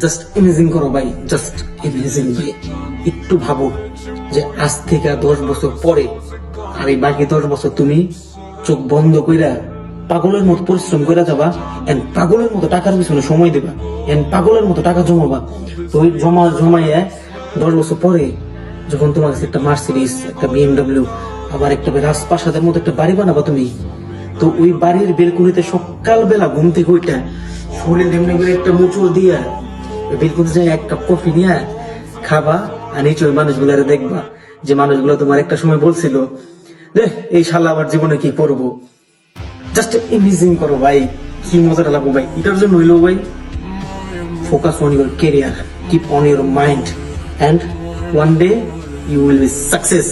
Just imaging করো ভাই just imaging ভাই, একটু ভাবো যে আজ থেকে দশ বছর পরে, আর এই বাকি দশ বছর তুমি চোখ বন্ধ কইরা পাগলের মতো পরিশ্রম করে যাবা এন্ড পাগলের মতো টাকার পিছনে সময় দেবা এন্ড পাগলের মতো টাকা জমাবা। তো ওই জমা জমাইয়া দশ বছর পরে যখন তোমার কাছে একটা মার্সিডিস একটা বিএমডাব্লিউ আবার একটা রাজপ্রাসাদের মতো একটা বাড়ি বানাবা তুমি, তো ওই বাড়ির বেলকুনিতে সকালবেলা ঘুম থেকে ওইটা শরীর এমনি করে একটা মুচুর দিয়া বেলকুনিতে যাই এক কাপ কফি নিয়ে খাবা আর নিচে ওই মানুষগুলারে দেখবা যে মানুষগুলো তোমার একটা সময় বলছিল দেখ এই শালা আমার জীবনে কি করব? জাস্ট ইমেজিং করো ভাই, কি মজাটা লাগবো ভাই, এটার জন্য হইল ভাই, focus on your career, keep on your mind, and one day you will be success.